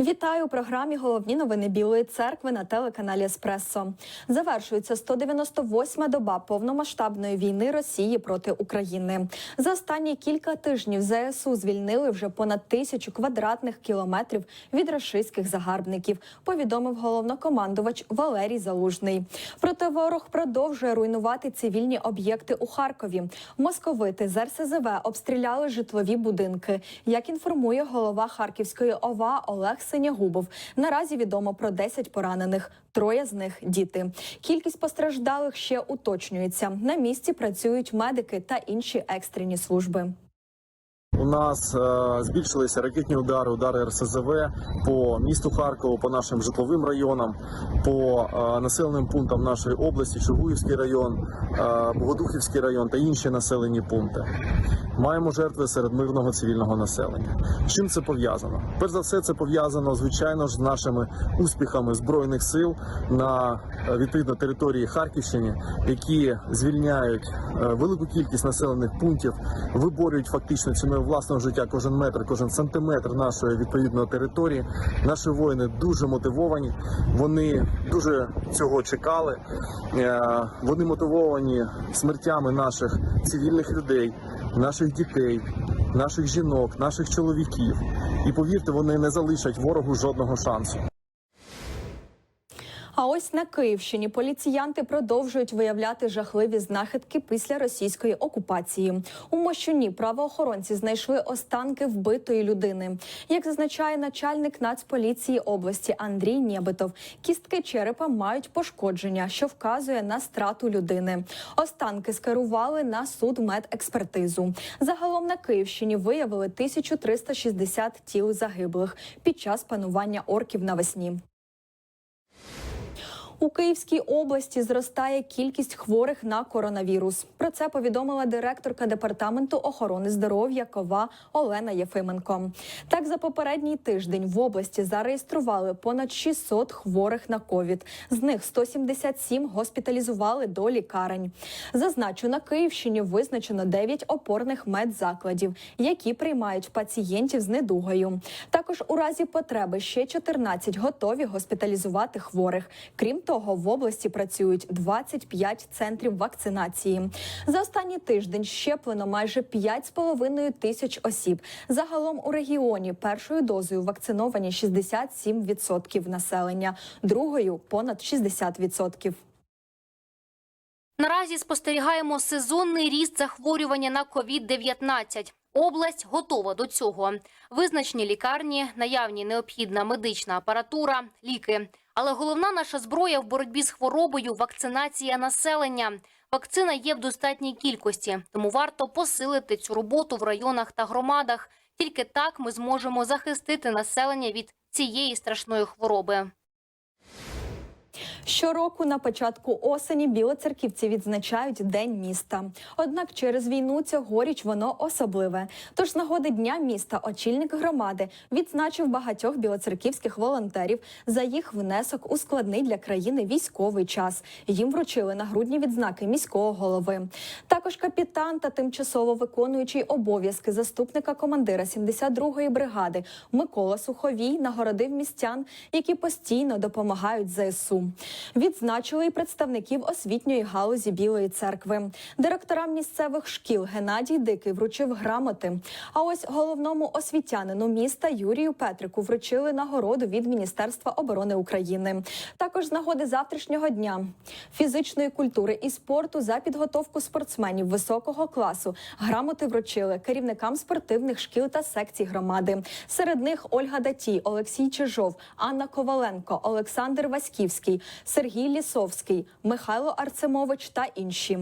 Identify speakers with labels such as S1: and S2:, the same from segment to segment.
S1: Вітаю у програмі Головні новини Білої церкви на телеканалі Еспресо. Завершується 198-ма доба повномасштабної війни Росії проти України. За останні кілька тижнів ЗСУ звільнили вже понад тисячу квадратних кілометрів від рашистських загарбників. Повідомив головнокомандувач Валерій Залужний. Проте ворог продовжує руйнувати цивільні об'єкти у Харкові. Московити з РСЗВ обстріляли житлові будинки. Як інформує голова Харківської ОВА Олег Синягубов, наразі відомо про 10 поранених. Троє з них діти. Кількість постраждалих ще уточнюється. На місці працюють медики та інші екстрені служби.
S2: У нас е, збільшилися ракетні удари, удари РСЗВ по місту Харкову, по нашим житловим районам, по е, населеним пунктам нашої області, Чугуївський район, е, Богодухівський район та інші населені пункти. Маємо жертви серед мирного цивільного населення. Чим це пов'язано? Перш за все, це пов'язано звичайно ж з нашими успіхами збройних сил на е, відповідно території Харківщини, які звільняють е, велику кількість населених пунктів, виборюють фактично ціною власного життя кожен метр, кожен сантиметр нашої відповідної території. Наші воїни дуже мотивовані. Вони дуже цього чекали. Е, Вони мотивовані смертями наших цивільних людей, наших дітей, наших жінок, наших чоловіків. І повірте, вони не залишать ворогу жодного шансу.
S1: А ось на Київщині поліціянти продовжують виявляти жахливі знахідки після російської окупації. У Мощуні правоохоронці знайшли останки вбитої людини. Як зазначає начальник Нацполіції області Андрій Нєбитов, кістки черепа мають пошкодження, що вказує на страту людини. Останки скерували на суд медекспертизу. Загалом на Київщині виявили 1360 тіл загиблих під час панування орків навесні. У Київській області зростає кількість хворих на коронавірус. Про це повідомила директорка департаменту охорони здоров'я Кова Олена Єфименко. Так, за попередній тиждень в області зареєстрували понад 600 хворих на ковід. З них 177 госпіталізували до лікарень. Зазначу, на Київщині визначено 9 опорних медзакладів, які приймають пацієнтів з недугою. Також у разі потреби ще 14 готові госпіталізувати хворих. Крім того, в області працюють 25 центрів вакцинації. За останній тиждень щеплено майже 5,5 тисяч осіб. Загалом у регіоні першою дозою вакциновані 67% населення, другою понад 60%.
S3: Наразі спостерігаємо сезонний ріст захворювання на COVID-19. Область готова до цього. Визначені лікарні, наявні необхідна медична апаратура, ліки. Але головна наша зброя в боротьбі з хворобою вакцинація населення. Вакцина є в достатній кількості, тому варто посилити цю роботу в районах та громадах. Тільки так ми зможемо захистити населення від цієї страшної хвороби.
S1: Щороку на початку осені білоцерківці відзначають День міста. Однак через війну цьогоріч воно особливе. Тож з нагоди дня міста очільник громади відзначив багатьох білоцерківських волонтерів за їх внесок у складний для країни військовий час. Їм вручили нагрудні відзнаки міського голови. Також капітан та тимчасово виконуючий обов'язки заступника командира 72-ї бригади Микола Суховій нагородив містян, які постійно допомагають ЗСУ. Відзначили і представників освітньої галузі Білої церкви. Директорам місцевих шкіл Геннадій Дикий вручив грамоти. А ось головному освітянину міста Юрію Петрику вручили нагороду від Міністерства оборони України. Також з нагоди завтрашнього дня фізичної культури і спорту за підготовку спортсменів високого класу грамоти вручили керівникам спортивних шкіл та секцій громади. Серед них Ольга Датій, Олексій Чижов, Анна Коваленко, Олександр Васьківський, Сергій Лісовський, Михайло Арцемович та інші.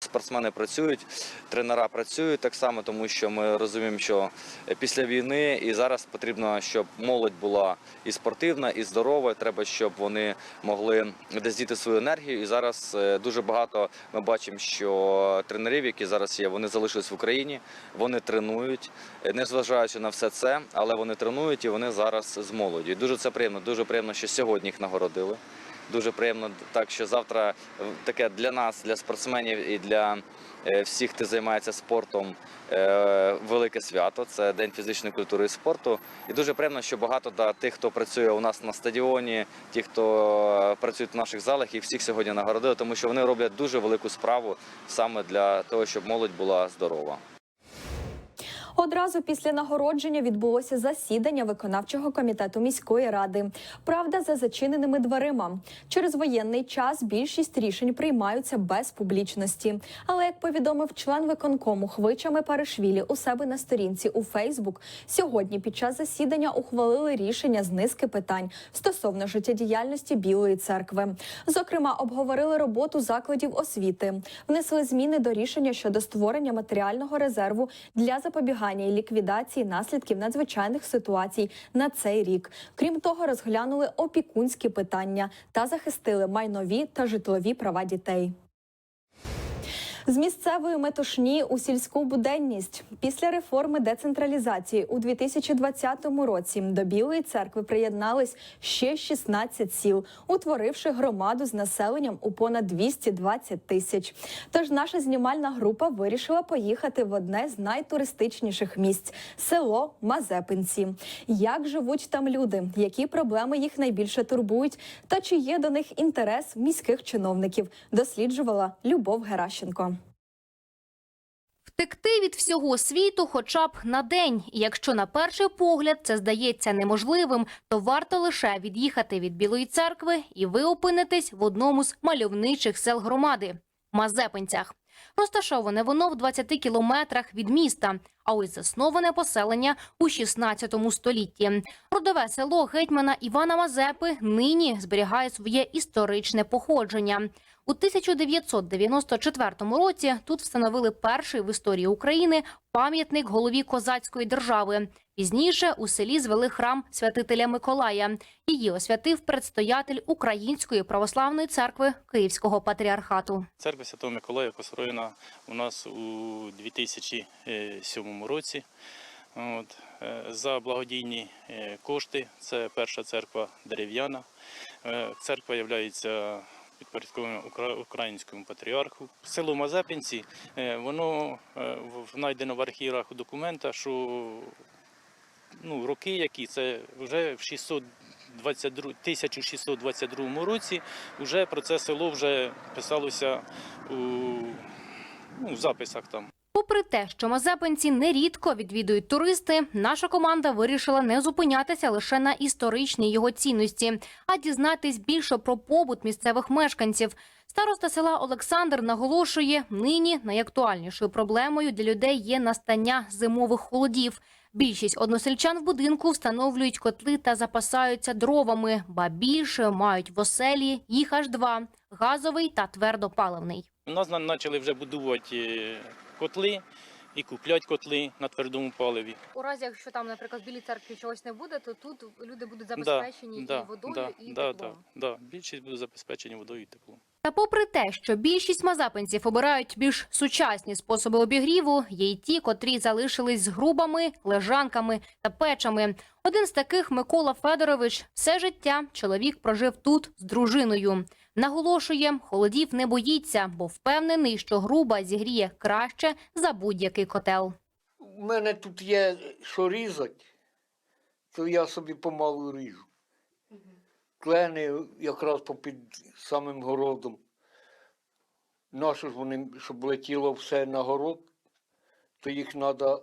S4: Спортсмени працюють, тренера працюють так само, тому що ми розуміємо, що після війни і зараз потрібно, щоб молодь була і спортивна, і здорова. Треба, щоб вони могли десь діти свою енергію. І зараз е, дуже багато ми бачимо, що тренерів, які зараз є, вони залишились в Україні, вони тренують, е, незважаючи на все це, але вони тренують і вони зараз з молоді. Дуже це приємно. Дуже приємно, що сьогодні їх нагородили. Дуже приємно. Так що завтра е, таке для нас, для спортсменів і для е, всіх, хто займається спортом, е, велике свято. Це День фізичної культури і спорту. І дуже приємно, що багато да, тих, хто працює у нас на стадіоні, ті, хто працюють в наших залах, і всіх сьогодні нагородили, тому що вони роблять дуже велику справу саме для того, щоб молодь була здорова.
S1: Одразу після нагородження відбулося засідання виконавчого комітету міської ради. Правда, за зачиненими дверима. Через воєнний час більшість рішень приймаються без публічності. Але як повідомив член виконкому Хвичами Паришвілі у себе на сторінці у Фейсбук, сьогодні під час засідання ухвалили рішення з низки питань стосовно життєдіяльності Білої церкви. Зокрема, обговорили роботу закладів освіти, внесли зміни до рішення щодо створення матеріального резерву для запобігання і ліквідації наслідків надзвичайних ситуацій на цей рік. Крім того, розглянули опікунські питання та захистили майнові та житлові права дітей. З місцевої метушні у сільську буденність після реформи децентралізації у 2020 році до Білої церкви приєднались ще 16 сіл, утворивши громаду з населенням у понад 220 тисяч. Тож наша знімальна група вирішила поїхати в одне з найтуристичніших місць село Мазепинці. Як живуть там люди, які проблеми їх найбільше турбують, та чи є до них інтерес міських чиновників, досліджувала Любов Геращенко.
S3: Втекти від всього світу хоча б на день. І якщо на перший погляд це здається неможливим, то варто лише від'їхати від Білої церкви, і ви опинитесь в одному з мальовничих сел громади Мазепинцях. Розташоване воно в 20 кілометрах від міста, а ось засноване поселення у 16 столітті. Родове село гетьмана Івана Мазепи нині зберігає своє історичне походження. У 1994 році тут встановили перший в історії України пам'ятник голові козацької держави. Пізніше у селі звели храм святителя Миколая. Її освятив предстоятель Української православної церкви Київського патріархату.
S5: Церква Святого Миколая построєна у нас у 2007 році. От, е, за благодійні е, кошти. Це перша церква дерев'яна. Е, Церква є підпорядкованою українському патріарху. Село Мазепинці, е, воно е, знайдено в архівах документа, що ну, роки, які це вже в 622, 1622 році, вже про це село вже писалося у, ну, в записах там.
S3: Попри те, що мазепинці нерідко відвідують туристи, наша команда вирішила не зупинятися лише на історичній його цінності, а дізнатись більше про побут місцевих мешканців. Староста села Олександр наголошує, нині найактуальнішою проблемою для людей є настання зимових холодів. Більшість односельчан в будинку встановлюють котли та запасаються дровами, ба більше мають в оселі їх аж два газовий та твердопаливний.
S5: У нас на- почали вже будувати котли і куплять котли на твердому паливі.
S3: У разі, якщо там, наприклад, в білій церкві чогось не буде, то тут люди будуть
S5: да, да, да, да, да, да. Більшість буде забезпечені водою і теплом.
S3: Та попри те, що більшість мазепинців обирають більш сучасні способи обігріву, є й ті, котрі залишились з грубами, лежанками та печами. Один з таких Микола Федорович все життя чоловік прожив тут з дружиною. Наголошує, холодів не боїться, бо впевнений, що груба зігріє краще за будь-який котел.
S6: У мене тут є що різати, то я собі помалу ріжу. Клени якраз попід самим городом. Нащо ж вони, щоб летіло все на город, то їх треба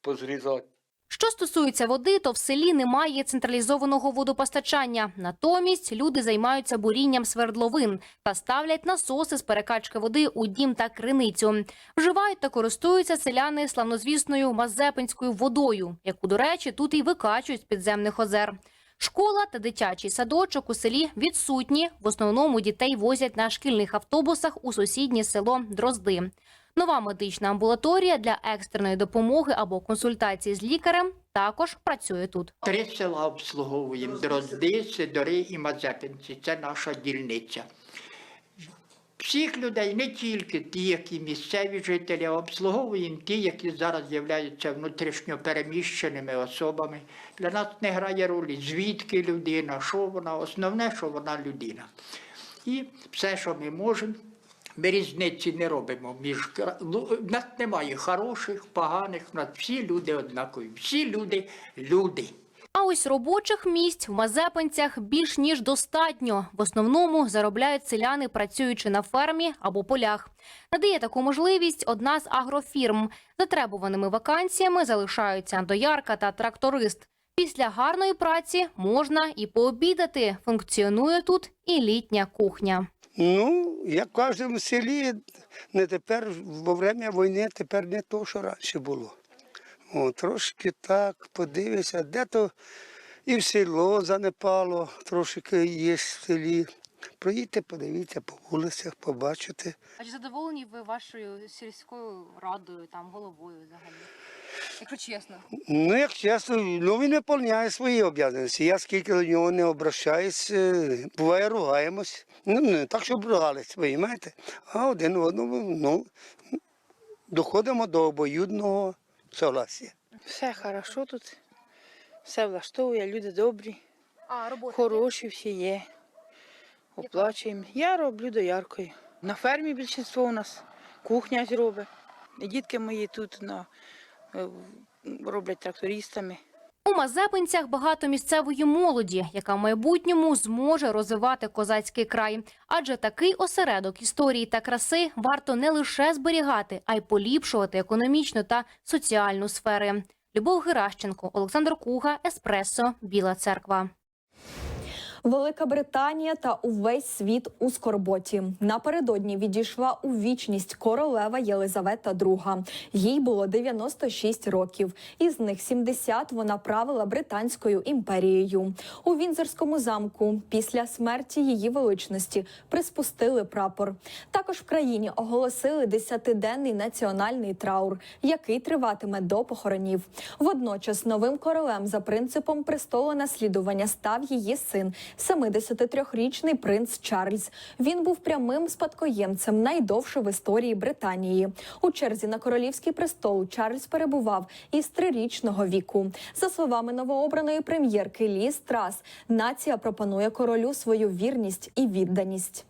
S6: позрізати.
S3: Що стосується води, то в селі немає централізованого водопостачання. Натомість люди займаються бурінням свердловин та ставлять насоси з перекачки води у дім та криницю. Вживають та користуються селяни славнозвісною мазепинською водою, яку, до речі, тут і викачують з підземних озер. Школа та дитячий садочок у селі відсутні. В основному дітей возять на шкільних автобусах у сусіднє село Дрозди. Нова медична амбулаторія для екстреної допомоги або консультації з лікарем також працює тут.
S7: Три села обслуговуємо: Дрозди, Сидори і Мазепинці. Це наша дільниця. Всіх людей, не тільки ті, які місцеві жителі, а обслуговуємо ті, які зараз являються внутрішньо переміщеними особами. Для нас не грає ролі, звідки людина, що вона, основне, що вона людина. І все, що ми можемо, ми різниці не робимо між в нас немає хороших, поганих, в нас всі люди однакові, всі люди люди.
S3: А ось робочих місць в Мазепинцях більш ніж достатньо. В основному заробляють селяни, працюючи на фермі або полях. Надає таку можливість одна з агрофірм. Затребуваними вакансіями залишаються доярка та тракторист. Після гарної праці можна і пообідати. Функціонує тут і літня кухня.
S8: Ну, як в кожному селі, не тепер, во время війни, тепер не то, що раніше було. О, трошки так, подивися, де то і в село занепало, трошки є в селі. Проїдьте, подивіться по вулицях, побачите.
S3: А чи задоволені ви вашою сільською радою, там головою взагалі? Якщо чесно.
S8: Ну, як чесно, ну він виконує свої обов'язки. Я скільки до нього не обращаюсь, е, буває, ругаємось. Ну, не так, щоб ругались, ви знаєте, а один одному, ну, доходимо до обоюдного согласия.
S9: Все хорошо тут, все влаштовує, люди добрі,
S3: А робота
S9: хороші всі є. Оплачуємо. Я роблю дояркою. На фермі більшість у нас, кухня робить. І дітки мої тут на, е, роблять трактористами.
S3: У Мазепинцях багато місцевої молоді, яка в майбутньому зможе розвивати козацький край. Адже такий осередок історії та краси варто не лише зберігати, а й поліпшувати економічну та соціальну сфери. Любов Геращенко, Олександр Куга, Еспресо, Біла Церква.
S1: Велика Британія та увесь світ у скорботі. Напередодні відійшла у вічність королева Єлизавета II. Їй було 96 років. Із них 70 вона правила Британською імперією. У Вінзорському замку після смерті її величності приспустили прапор. Також в країні оголосили десятиденний національний траур, який триватиме до похоронів. Водночас новим королем за принципом престолонаслідування став її син, 73-річний принц Чарльз. Він був прямим спадкоємцем найдовше в історії Британії. У черзі на королівський престол Чарльз перебував із трирічного віку. За словами новообраної прем'єрки Лі Страс, нація пропонує королю свою вірність і відданість.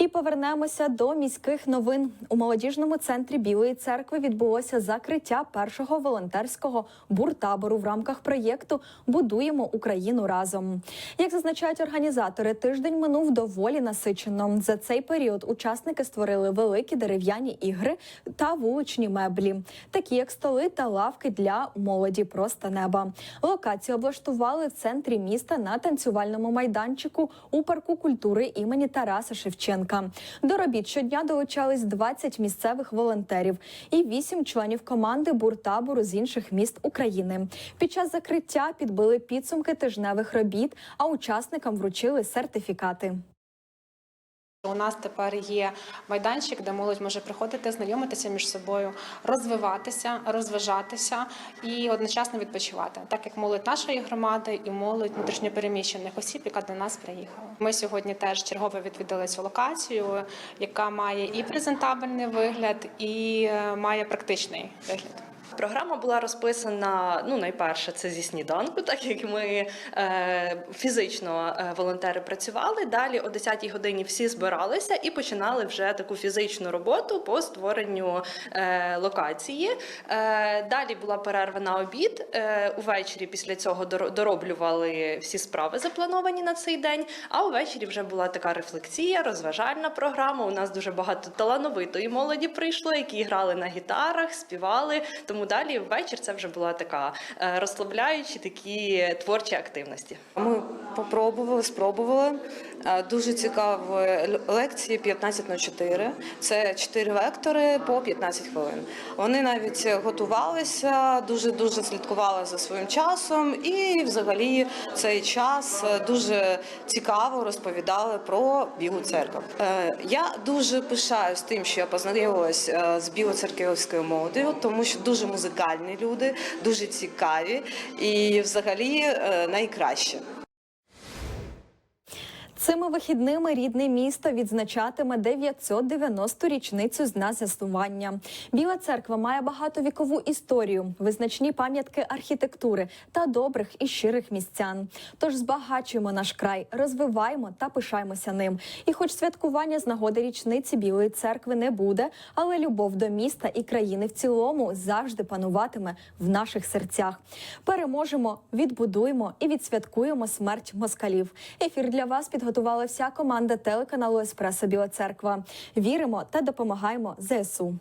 S1: І повернемося до міських новин. У молодіжному центрі Білої церкви відбулося закриття першого волонтерського буртабору в рамках проєкту Будуємо Україну разом. Як зазначають організатори, тиждень минув доволі насичено. За цей період учасники створили великі дерев'яні ігри та вуличні меблі, такі як столи та лавки для молоді просто неба. Локацію облаштували в центрі міста на танцювальному майданчику у парку культури імені Тараса Шевченка. До робіт щодня долучались 20 місцевих волонтерів і 8 членів команди буртабору з інших міст України. Під час закриття підбили підсумки тижневих робіт, а учасникам вручили сертифікати.
S10: У нас тепер є майданчик, де молодь може приходити, знайомитися між собою, розвиватися, розважатися і одночасно відпочивати, так як молодь нашої громади і молодь внутрішньопереміщених осіб, яка до нас приїхала. Ми сьогодні теж чергово відвідали цю локацію, яка має і презентабельний вигляд, і е, має практичний вигляд.
S11: Програма була розписана ну найперше це зі сніданку, так як ми е, фізично е, волонтери працювали. Далі о 10-й годині всі збиралися і починали вже таку фізичну роботу по створенню е, локації. Е, далі була перерва на обід. Е, увечері після цього доро- дороблювали всі справи, заплановані на цей день. А увечері вже була така рефлексія, розважальна програма. У нас дуже багато талановитої молоді прийшло, які грали на гітарах, співали. Тому далі ввечір це вже була така е, розслабляючі такі творчі активності.
S12: Ми попробували, спробували. Е, Дуже цікаві лекції 15.04. Це 4 вектори по 15 хвилин. Вони навіть готувалися, дуже дуже слідкували за своїм часом, і взагалі цей час е, дуже цікаво розповідали про Білу церкву. Я дуже пишаюсь тим, що я познайомилась е, з білоцерківською молоддю, тому що дуже музикальні люди, дуже цікаві і взагалі е, найкраще.
S1: Цими вихідними рідне місто відзначатиме 990-ту річницю з дня заснування. Біла церква має багатовікову історію, визначні пам'ятки архітектури та добрих і щирих містян. Тож збагачуємо наш край, розвиваємо та пишаємося ним. І, хоч святкування з нагоди річниці Білої церкви не буде, але любов до міста і країни в цілому завжди пануватиме в наших серцях. Переможемо, відбудуємо і відсвяткуємо смерть москалів. Ефір для вас підготувала вся команда телеканалу Еспресо Біла Церква. Віримо та допомагаємо ЗСУ.